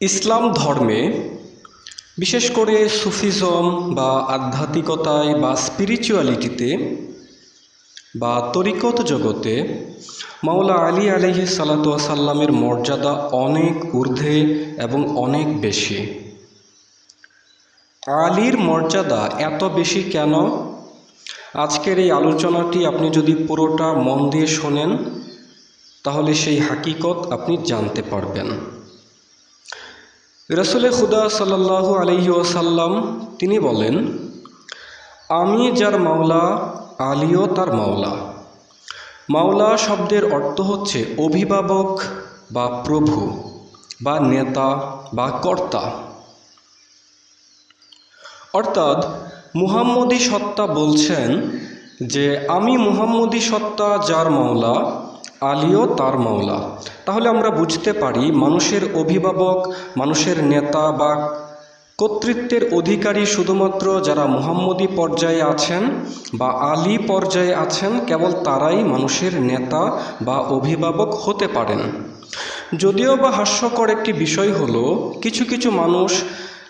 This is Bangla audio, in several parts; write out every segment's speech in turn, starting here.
ইসলাম ধর্মে, বিশেষ করে সুফিজম বা আধ্যাত্মিকতায় বা স্পিরিচুয়ালিটিতে বা তরিকত জগতে, মাওলা আলী আলহি সাল্লামের মর্যাদা অনেক ঊর্ধ্বে এবং অনেক বেশি। আলীর মর্যাদা এত বেশি কেন? আজকের এই আলোচনাটি আপনি যদি পুরোটা মন দিয়ে শোনেন, তাহলে সেই হাকিকত আপনি জানতে পারবেন। রসুলে খুদা সাল্লাহ আলহি ওসাল্লাম তিনি বলেন, আমি যার মাওলা, আলীও তার মাওলা। মাওলা শব্দের অর্থ হচ্ছে অভিভাবক বা প্রভু, বা নেতা বা কর্তা। অর্থাৎ মুহাম্মদী সত্তা বলছেন যে, আমি মুহাম্মদী সত্তা যার মাওলা আলীও তার মাওলা। তাহলে আমরা বুঝতে পারি মানুষের অভিভাবক, মানুষের নেতা বা কর্তৃত্বের অধিকারী শুধুমাত্র যারা মুহাম্মদী পর্যায়ে আছেন বা আলী পর্যায়ে আছেন, কেবল তারাই মানুষের নেতা বা অভিভাবক হতে পারেন। যদিও বা হাস্যকর একটি বিষয় হলো, কিছু কিছু মানুষ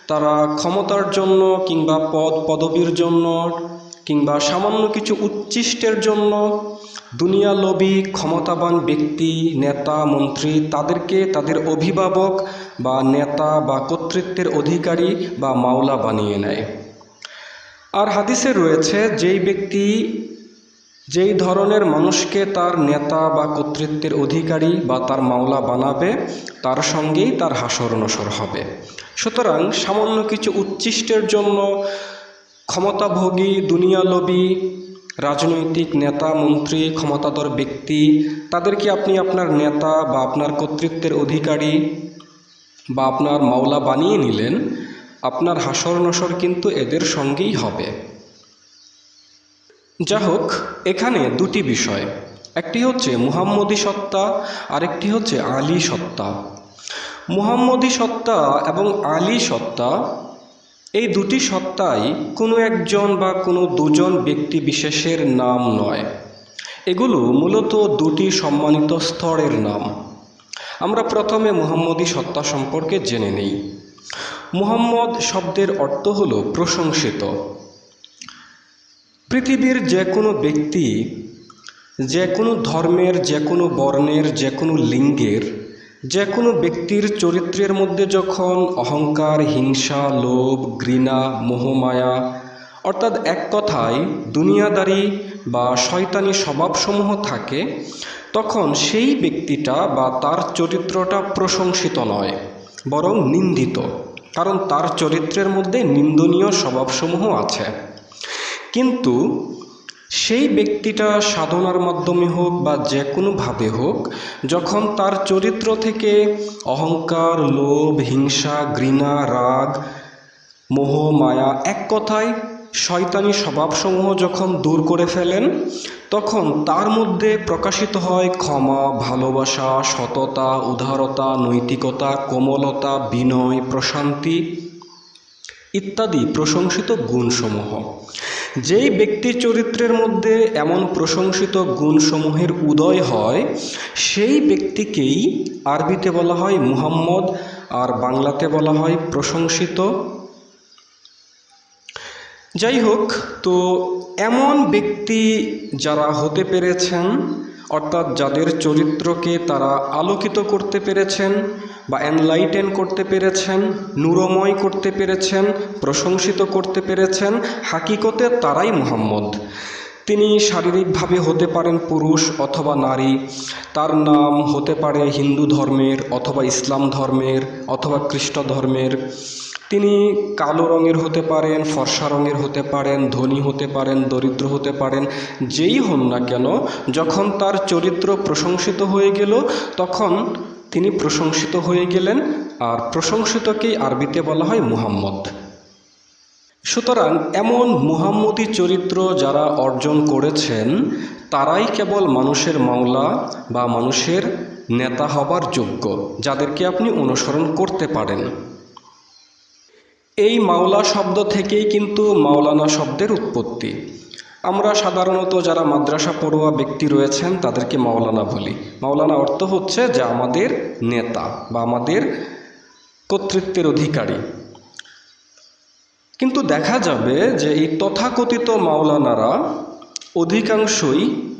তারা ক্ষমতার জন্য কিংবা পদ পদবীর জন্য কিংবা সামান্য কিছু উচ্ছিষ্টের জন্য দুনিয়া লোভী ক্ষমতাবান ব্যক্তি, নেতা, মন্ত্রী, তাদেরকে তাদের অভিভাবক বা নেতা বা কর্তৃত্বের অধিকারী বা মাওলা বানিয়ে নেয়। আর হাদিসে রয়েছে, যেই ব্যক্তি যেই ধরনের মানুষকে তার নেতা বা কর্তৃত্বের অধিকারী বা তার মাওলা বানাবে, তার সঙ্গেই তার হাসর নসর হবে। সুতরাং সামান্য কিছু উচ্ছিষ্টের জন্য ক্ষমতাভোগী দুনিয়ালোভী রাজনৈতিক নেতা, মন্ত্রী, ক্ষমতাধর ব্যক্তি তাদেরকে আপনি আপনার নেতা বা আপনার কর্তৃত্বের অধিকারী বা আপনার মাওলা বানিয়ে নিলেন? আপনার হাসর নসর কিন্তু এদের সঙ্গেই হবে। যা হোক এখানে দুটি বিষয়। একটি হচ্ছে মুহাম্মদী সত্তা, আরেকটি হচ্ছে আলী সত্তা। মুহাম্মদী সত্তা এবং আলী সত্তা এই দুটি সত্তাই কোনো একজন বা কোনো দুজন ব্যক্তি বিশেষের নাম নয়। এগুলো মূলত দুটি সম্মানিত স্তরের নাম। আমরা প্রথমে মুহাম্মদী সত্তা সম্পর্কে জেনে নেই। মুহাম্মদ শব্দের অর্থ হল প্রশংসিত। পৃথিবীর যে কোনো ব্যক্তি, যে কোনো ধর্মের, যে কোনো বর্ণের, যে কোনো লিঙ্গের যে কোনো ব্যক্তির চরিত্রের মধ্যে যখন অহংকার, হিংসা, লোভ, ঘৃণা, মোহমায়া, অর্থাৎ এক কথায় দুনিয়াদারি বা শয়তানি স্বভাবসমূহ থাকে, তখন সেই ব্যক্তিটা বা তার চরিত্রটা প্রশংসিত নয়, বরং নিন্দিত, কারণ তার চরিত্রের মধ্যে নিন্দনীয় স্বভাবসমূহ আছে। কিন্তু সেই ব্যক্তিটা সাধনার মাধ্যমে হোক বা যে কোনোভাবে হোক, যখন তার চরিত্র থেকে অহংকার, লোভ, হিংসা, ঘৃণা, রাগ, মোহ, মায়া এক কথায় শয়তানি স্বভাবসমূহ যখন দূর করে ফেলেন, তখন তার মধ্যে প্রকাশিত হয় ক্ষমা, ভালোবাসা, সততা, উদারতা, নৈতিকতা, কোমলতা, বিনয়, প্রশান্তি ইত্যাদি প্রশংসিত গুণসমূহ। যেই ব্যক্তি চরিত্রের মধ্যে এমন প্রশংসিত গুণসমূহের উদয় হয়, সেই ব্যক্তিকেই আরবিতে বলা হয় মুহাম্মদ, আর বাংলাতে বলা হয় প্রশংসিত। যাই হোক, তো এমন ব্যক্তি যারা হতে পেরেছেন, অর্থাৎ যাদের চরিত্রকে তারা আলোকিত করতে পেরেছেন বা এনলাইটেন করতে পেরেছেন, নূরময় করতে পেরেছেন, প্রশংসিত করতে পেরেছেন, হাকিকতে তারাই মুহাম্মদ। তিনি শারীরিকভাবে হতে পারেন পুরুষ অথবা নারী, তার নাম হতে পারে হিন্দু ধর্মের অথবা ইসলাম ধর্মের অথবা খ্রিস্ট ধর্মের। তিনি কালো রঙের হতে পারেন, ফর্সা রঙের হতে পারেন, ধনী হতে পারেন, দরিদ্র হতে পারেন, যেই হন না কেন, যখন তার চরিত্র প্রশংসিত হয়ে গেল, তখন তিনি প্রশংসিত হয়ে গেলেন, আর প্রশংসিতকেই আরবিতে বলা হয় মুহাম্মদ। সুতরাং এমন মুহাম্মদি চরিত্র যারা অর্জন করেছেন, তারাই কেবল মানুষের মাওলা বা মানুষের নেতা হবার যোগ্য, যাদেরকে আপনি অনুসরণ করতে পারেন। এই মাওলা শব্দ থেকেই কিন্তু মাওলানা শব্দের উৎপত্তি। আমরা সাধারণত যারা মাদ্রাসা পড়ুয়া ব্যক্তি রয়েছেন, তাদেরকে মাওলানা বলি। মাওলানা অর্থ হচ্ছে যে আমাদের নেতা বা আমাদের কর্তৃত্বের অধিকারী। কিন্তু দেখা যাবে যে এই তথাকথিত মাওলানারা অধিকাংশই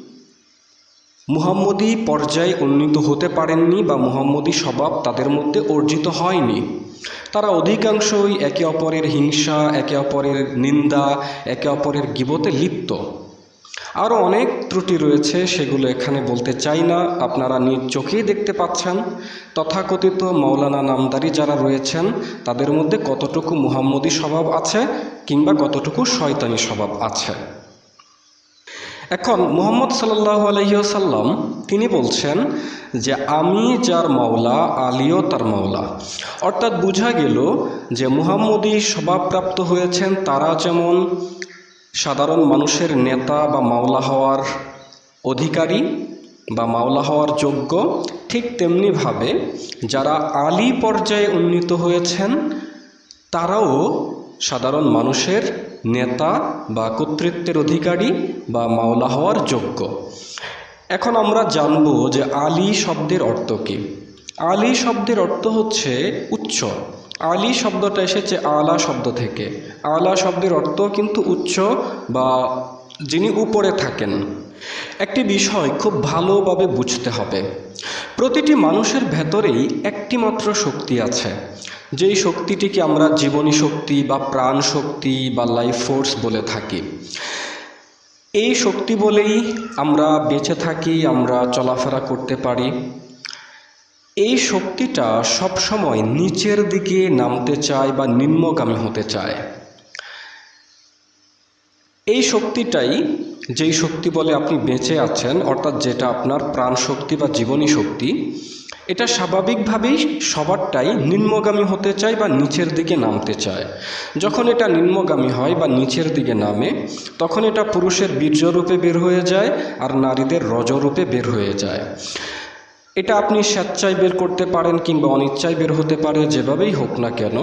মুহাম্মদী পর্যায়ে উন্নীত হতে পারেননি বা মুহাম্মদী স্বভাব তাদের মধ্যে অর্জিত হয়নি। তারা অধিকাংশই একে অপরের হিংসা, একে অপরের নিন্দা, একে অপরের গিবতে লিপ্ত। আরও অনেক ত্রুটি রয়েছে, সেগুলো এখানে বলতে চাই না। আপনারা নিজ চোখেই দেখতে পাচ্ছেন। তথাকথিত মৌলানা নামদারি যারা রয়েছেন, তাদের মধ্যে কতটুকু মুহাম্মদী স্বভাব আছে কিংবা কতটুকু শয়তানি স্বভাব আছে? এখন মোহাম্মদ সাল্লাহ আলহিসাল্লাম তিনি বলছেন যে আমি যার মাওলা, আলীও তার মাওলা। অর্থাৎ বোঝা গেল যে মুহাম্মদী স্বভাবপ্রাপ্ত হয়েছেন তারা যেমন সাধারণ মানুষের নেতা বা মাওলা হওয়ার অধিকারী বা মাওলা হওয়ার যোগ্য, ঠিক তেমনিভাবে যারা আলী পর্যায়ে উন্নীত হয়েছেন, তারাও সাধারণ মানুষের নেতা বা কর্তৃত্বের অধিকারী বা মাওলা হওয়ার যোগ্য। এখন আমরা জানব যে আলী শব্দের অর্থ কী। আলী শব্দের অর্থ হচ্ছে উচ্চ আলী শব্দটা এসেছে আলা শব্দ থেকে। আলা শব্দের অর্থ কিন্তু উচ্চ বা যিনি উপরে থাকেন। একটি বিষয় খুব ভালোভাবে বুঝতে হবে। প্রতিটি মানুষের ভেতরেই একটি মাত্র শক্তি আছে। যেই শক্তিটিকে আমরা জীবনী শক্তি বা প্রাণ শক্তি বা লাইফ ফোর্স বলে থাকি, এই শক্তি বলেই আমরা বেঁচে থাকি, আমরা চলাফেরা করতে পারি। এই শক্তিটা সবসময় নিচের দিকে নামতে চায় বা নিম্নগামী হতে চায়। এই শক্তিটাই যেই শক্তি বলে আপনি বেঁচে আছেন, অর্থাৎ যেটা আপনার প্রাণ শক্তি বা জীবনী শক্তি এটা স্বাভাবিকভাবেই সবারটাই নিম্নগামী হতে চায় বা নিচের দিকে নামতে চায়। যখন এটা নিম্নগামী হয় বা নিচের দিকে নামে, তখন এটা পুরুষের বীর্যরূপে বের হয়ে যায় আর নারীদের রজরূপে বের হয়ে যায়। এটা আপনি স্বেচ্ছায় বের করতে পারেন কিংবা অনিচ্ছায় বের হতে পারে, যেভাবেই হোক না কেন।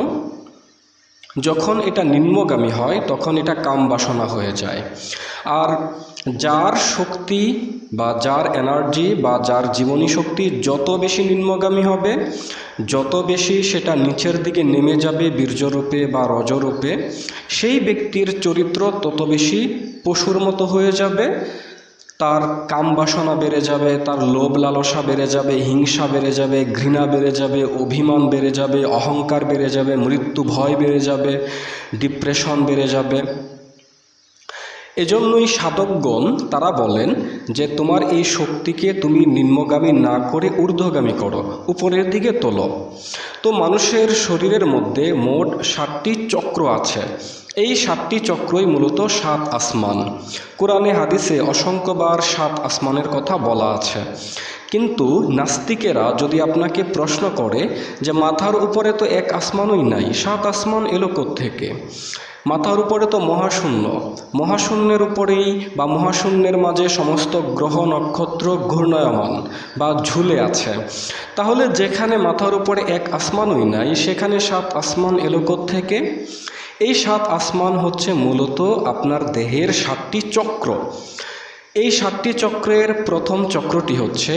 যখন এটা নিম্নগামী হয়, তখন এটা কাম বাসনা হয়ে যায়। আর যার শক্তি বা যার এনার্জি বা যার জীবনী শক্তি যত বেশি নিম্নগামী হবে, যত বেশি সেটা নিচের দিকে নেমে যাবে বীর্যরূপে বা রজরূপে, সেই ব্যক্তির চরিত্র তত বেশি পশুর মতো হয়ে যাবে, তার কাম বাসনা বেড়ে যাবে, তার লোভ লালসা বেড়ে যাবে, হিংসা বেড়ে যাবে, ঘৃণা বেড়ে যাবে, অভিমান বেড়ে যাবে, অহংকার বেড়ে যাবে, মৃত্যু ভয় বেড়ে যাবে ডিপ্রেশন বেড়ে যাবে। এজন্যই সাধকগণ তারা বলেন যে তোমার এই শক্তিকে তুমি নিম্নগামী না করে ঊর্ধ্বগামী করো, উপরের দিকে তোলো। তো মানুষের শরীরের মধ্যে মোট সাতটি চক্র আছে। এই সাতটি চক্রই মূলত সাত আসমান। কোরআনে, হাদিসে অসংখ্যবার সাত আসমানের কথা বলা আছে। কিন্তু নাস্তিকেরা যদি আপনাকে প্রশ্ন করে যে মাথার উপরে তো এক আসমানই নাই, সাত আসমান এলো থেকে মাথার উপরে তো মহাশূন্য। মহাশূন্যের উপরেই বা মহাশূন্যের মাঝে সমস্ত গ্রহ, নক্ষত্র ঘূর্ণায়মান বা ঝুলে আছে। তাহলে যেখানে মাথার উপরে এক আসমানই নাই, সেখানে সাত আসমান এলোকর থেকে এই সাত আসমান হচ্ছে মূলত আপনার দেহের সাতটি চক্র। এই সাতটি চক্রের প্রথম চক্রটি হচ্ছে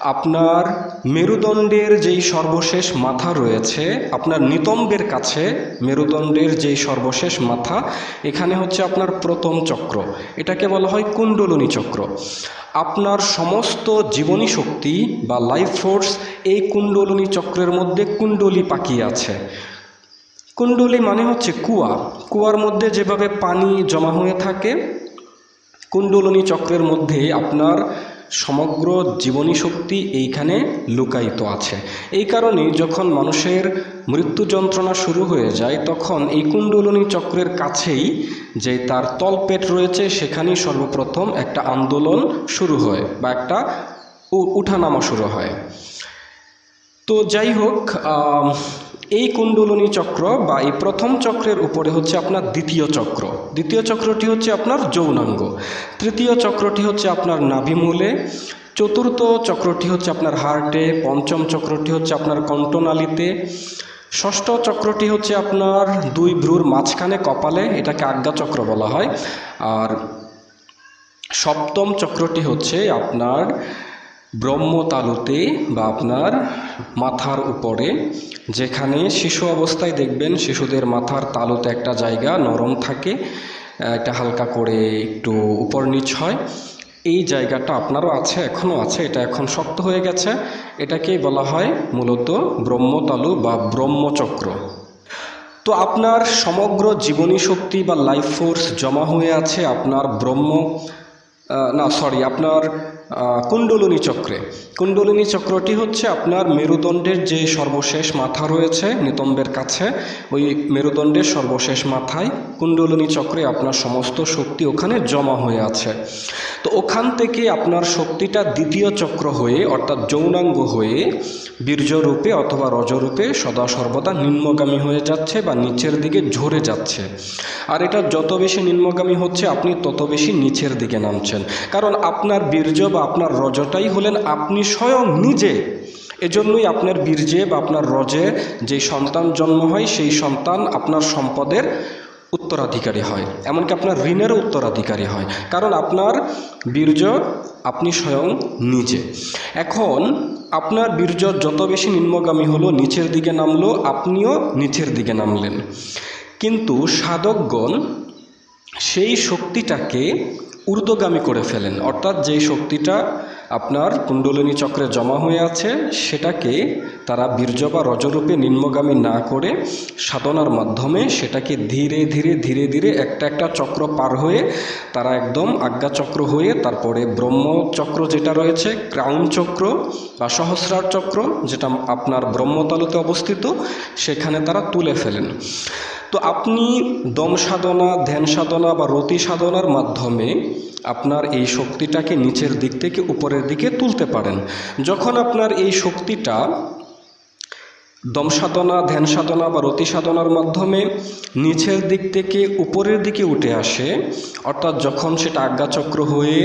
আপনার মেরুদণ্ডের যেই সর্বশেষ মাথা রয়েছে, আপনার নিতম্বের কাছে মেরুদণ্ডের যেই সর্বশেষ মাথা, এখানে হচ্ছে আপনার প্রথম চক্র। এটাকে বলা হয় কুণ্ডলনী চক্র। আপনার সমস্ত জীবনী শক্তি বা লাইফ ফোর্স এই কুণ্ডলনী চক্রের মধ্যে কুণ্ডলী পাকিয়ে আছে। কুণ্ডলী মানে হচ্ছে কুয়া। কুয়ার মধ্যে যেভাবে পানি জমা হয়ে থাকে কুণ্ডলিনী চক্রের মধ্যে আপনার সমগ্র জীবনী শক্তি এইখানে লুকায়িত আছে। এই কারণে যখন মানুষের মৃত্যু যন্ত্রণা শুরু হয়ে যায়, তখন এই কুণ্ডলিনী চক্রের কাছেই যে তার তলপেট রয়েছে, সেখানেই সর্বপ্রথম একটা আন্দোলন শুরু হয় বা একটা উঠানামা শুরু হয়। তো যাই হোক এই কুণ্ডলনী চক্র বা এই প্রথম চক্রের উপরে হচ্ছে আপনার দ্বিতীয় চক্র। দ্বিতীয় চক্রটি হচ্ছে আপনার যৌনাঙ্গ। তৃতীয় চক্রটি হচ্ছে আপনার নাভিমূলে। চতুর্থ চক্রটি হচ্ছে আপনার হার্টে। পঞ্চম চক্রটি হচ্ছে আপনার কণ্ঠনালীতে। ষষ্ঠ চক্রটি হচ্ছে আপনার দুই ভ্রুর মাঝখানে কপালে, এটাকে আজ্ঞা চক্র বলা হয়। আর সপ্তম চক্রটি হচ্ছে আপনার ব্রহ্মতালুতে বা আপনার মাথার উপরে, যেখানে শিশু অবস্থায় দেখবেন শিশুদের মাথার তালুতে একটা জায়গা নরম থাকে এটা হালকা করে একটু উপর নিচ হয়। এই জায়গাটা আপনারও আছে, এখনও আছে, এটা এখন শক্ত হয়ে গেছে। এটাকেই বলা হয় মূলত ব্রহ্মতালু বা ব্রহ্মচক্র। তো আপনার সমগ্র জীবনী শক্তি বা লাইফ ফোর্স জমা হয়ে আছে আপনার ব্রহ্ম না সরি আপনার কুণ্ডলিনী চক্রে। কুণ্ডলিনী চক্রটি হচ্ছে আপনার মেরুদণ্ডের যে সর্বশেষ মাথা রয়েছে নিতম্বের কাছে, ওই মেরুদণ্ডের সর্বশেষ মাথায় কুণ্ডলিনী চক্রে আপনার সমস্ত শক্তি ওখানে জমা হয়ে আছে। তো ওখান থেকে আপনার শক্তিটা দ্বিতীয় চক্র হয়ে, অর্থাৎ যৌনাঙ্গ হয়ে, বীর্যরূপে অথবা রজরূপে সদা সর্বদা নিম্নগামী হয়ে যাচ্ছে বা নিচের দিকে ঝরে যাচ্ছে। আর এটা যত বেশি নিম্নগামী হচ্ছে, আপনি তত বেশি নিচের দিকে নামছেন। কারণ আপনার বীর্য বা আপনার রজটাই হলেন আপনি স্বয়ং নিজে। এজন্যই আপনার বীর্যে বা আপনার রজে যে সন্তান জন্ম হয়, সেই সন্তান আপনার সম্পদের উত্তরাধিকারী হয়। এমনকি আপনার ঋণেরও উত্তরাধিকারী হয়। কারণ আপনার বীর্য আপনি স্বয়ং নিজে। এখন আপনার বীর্য যত বেশি নিম্নগামী হলো, নিচের দিকে নামলো, আপনিও নিচের দিকে নামলেন। কিন্তু সাধকগণ সেই শক্তিটাকে ঊর্ধ্বগামী করে ফেলেন। অর্থাৎ যেই শক্তিটা আপনার কুণ্ডলিনী চক্রে জমা হয়ে আছে, সেটাকে তারা বীর্য বা রজরূপে নিম্নগামী না করে সাধনার মাধ্যমে সেটাকে ধীরে ধীরে ধীরে ধীরে একটা একটা চক্র পার হয়ে তারা একদম আজ্ঞাচক্র হয়ে তারপরে ব্রহ্মচক্র যেটা রয়েছে, ক্রাউন চক্র বা সহস্রার চক্র যেটা আপনার ব্রহ্মতালুতে অবস্থিত, সেখানে তারা তুলে ফেলেন। তো আপনি দম সাধনা, ধ্যান সাধনা বা রতি সাধনার মাধ্যমে আপনার এই শক্তিটাকে নিচের দিক থেকে উপরের দিকে তুলতে পারেন। যখন আপনার এই শক্তিটা দম সাধনা, ধ্যান সাধনা বা রতি সাধনার মাধ্যমে নিচের দিক থেকে উপরের দিকে উঠে আসে, অর্থাৎ যখন সেটা আজ্ঞাচক্র হয়ে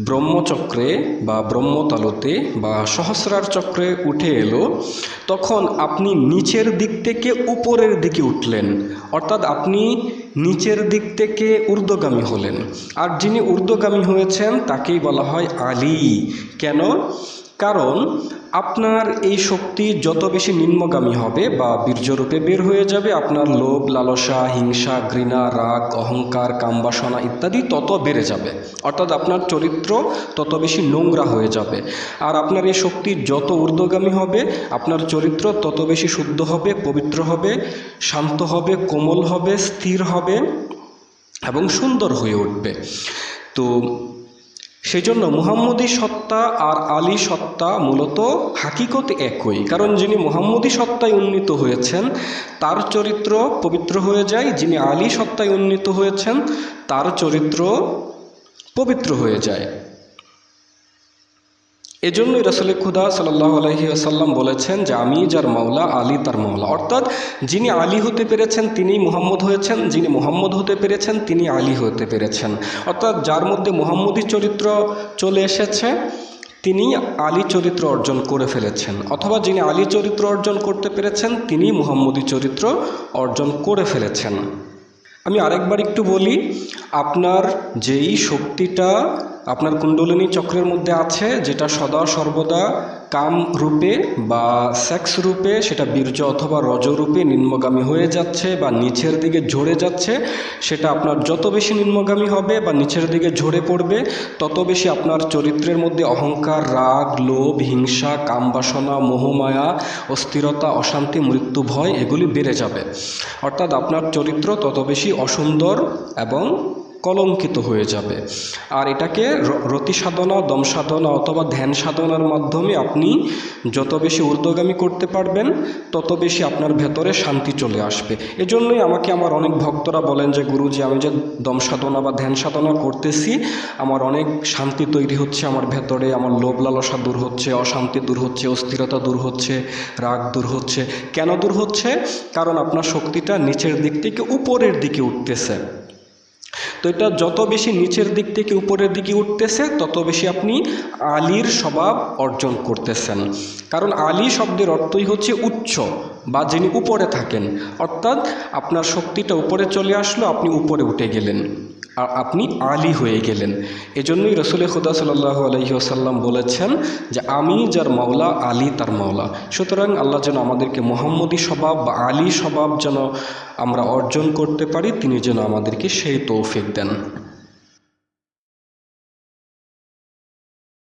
ব্রহ্মচক্রে বা ব্রহ্মতালতে বা সহস্রার চক্রে উঠে এলো, তখন আপনি নিচের দিক থেকে উপরের দিকে উঠলেন। অর্থাৎ আপনি নিচের দিক থেকে ঊর্ধ্বগামী হলেন। আর যিনি ঊর্ধ্বগামী হয়েছেন, তাকেই বলা হয় আলী। কেন? কারণ আপনার এই শক্তি যত বেশি নিম্নগামী হবে বা বীর্যরূপে বের হয়ে যাবে, আপনার লোভ, লালসা, হিংসা, ঘৃণা, রাগ, অহংকার, কামবাসনা ইত্যাদি তত বেড়ে যাবে। অর্থাৎ আপনার চরিত্র তত বেশি নোংরা হয়ে যাবে। আর আপনার এই শক্তি যত ঊর্ধ্বগামী হবে, আপনার চরিত্র তত বেশি শুদ্ধ হবে, পবিত্র হবে, শান্ত হবে, কোমল হবে, স্থির হবে এবং সুন্দর হয়ে উঠবে। তো সেই জন্য মুহাম্মদী সত্তা আর আলী সত্তা মূলত হাকিকত একই। কারণ যিনি মুহাম্মদী সত্তায় উন্নীত হয়েছেন, তার চরিত্র পবিত্র হয়ে যায়। যিনি আলী সত্তায় উন্নীত হয়েছেন, তার চরিত্র পবিত্র হয়ে যায়। এজন্যই রসুল খুদা সাল্লাহ আলহি আসাল্লাম বলেছেন যে আমি যার মাওলা, আলী তার মাওলা। অর্থাৎ যিনি আলী হতে পেরেছেন, তিনি মুহাম্মদ হয়েছেন। যিনি মুহাম্মদ হতে পেরেছেন, তিনি আলী হতে পেরেছেন। অর্থাৎ যার মধ্যে মুহাম্মদী চরিত্র চলে এসেছে, তিনি আলী চরিত্র অর্জন করে ফেলেছেন। অথবা যিনি আলী চরিত্র অর্জন করতে পেরেছেন, তিনি মুহাম্মদী চরিত্র অর্জন করে ফেলেছেন। আমি আরেকবার একটু বলি, আপনার যেই শক্তিটা আপনার কুণ্ডলিনী চক্রের মধ্যে আছে, যেটা সদা সর্বদা কাম রূপে বা সেক্স রূপে, সেটা বীর্য অথবা রজ রূপে নিম্নগামী হয়ে যাচ্ছে বা নিচের দিকে ঝরে যাচ্ছে, সেটা আপনার যত বেশি নিম্নগামী হবে বা নিচের দিকে ঝরে পড়বে, তত বেশি আপনার চরিত্রের মধ্যে অহংকার, রাগ, লোভ, হিংসা, কামবাসনা, মোহমায়া, অস্থিরতা, অশান্তি, মৃত্যু, ভয়, এগুলি বেড়ে যাবে। অর্থাৎ আপনার চরিত্র তত বেশি অসুন্দর এবং কলঙ্কিত হয়ে যাবে। আর এটাকে রতি সাধনা, দম সাধনা অথবা ধ্যান সাধনার মাধ্যমে আপনি যত বেশি ঊর্ধ্বগামী করতে পারবেন, তত বেশি আপনার ভেতরে শান্তি চলে আসবে। এজন্যই আমাকে আমার অনেক ভক্তরা বলেন যে, গুরুজি, আমি যে দম সাধনা বা ধ্যান সাধনা করতেছি, আমার অনেক শান্তি তৈরি হচ্ছে আমার ভেতরে, আমার লোভ লালসা দূর হচ্ছে, অশান্তি দূর হচ্ছে, অস্থিরতা দূর হচ্ছে, রাগ দূর হচ্ছে। কেন দূর হচ্ছে? কারণ আপনার শক্তিটা নিচের দিক থেকে উপরের দিকে উঠতেছে। তো এটা যত বেশি নিচের দিক থেকে উপরের দিকে উঠতেছে, তত বেশি আপনি আলীর স্বভাব অর্জন করতেছেন। কারণ আলী শব্দের অর্থই হচ্ছে উচ্চ, বা যিনি উপরে থাকেন। অর্থাৎ আপনার শক্তিটা উপরে চলে আসলো, আপনি উপরে উঠে গেলেন। আপনি আলী হয়ে গেলেন। এজন্যই রসুল খুদা সাল্লাহ আলহি আসাল্লাম বলেছেন যে, আমি যার মাওলা, আলী তার মাওলা। সুতরাং আল্লাহ যেন আমাদেরকে মোহাম্মদী স্বভাব বা আলী স্বভাব যেন আমরা অর্জন করতে পারি, তিনি যেন আমাদেরকে সেই তৌফিক দেন।